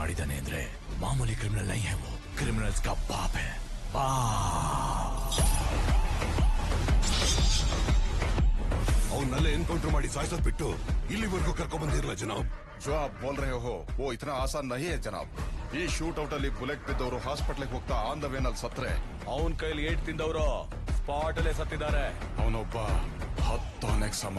ಮಾಡಿದ್ದಾನೆ ಅಂದ್ರೆ ಮಾಮೂಲಿ ಕ್ರಿಮಿನಲ್ ನೈ है ಕ್ರಿಮಿನಲ್ಸ್ ಕಾ ಪಾಪ ಹೇ. है ಎನ್ಕೌಂಟರ್ ಮಾಡಿ ಸಾಯಿಸೋದ್ ಬಿಟ್ಟು ಇಲ್ಲಿವರೆಗೂ ಕರ್ಕೊಂಡ್ ಬಂದಿರಲ್ಲ ಜನಾಬ್. जो आप बोल रहे हो वो इतना आसान नहीं है जनाब ಈ ಶೂಟ್ ಔಟ್ ಅಲ್ಲಿ ಬುಲೆಟ್ ಬಿದ್ದವರು ಹಾಸ್ಪಿಟ್ಲಿಗೆ ಹೋಗ್ತಾ ಆನ್ ದ ವೇನಲ್ಲಿ ಸತ್ರೆ. ಅವನ್ ಕೈಲಿ ಏಟ್ ತಿಂದವರು ಸ್ಪಾಟ್ ಅಲ್ಲೇ ಸತ್ತಿದ್ದಾರೆ. ಅವನೊಬ್ಬ ಹತ್ತಾನೆಗ್ ಸಮ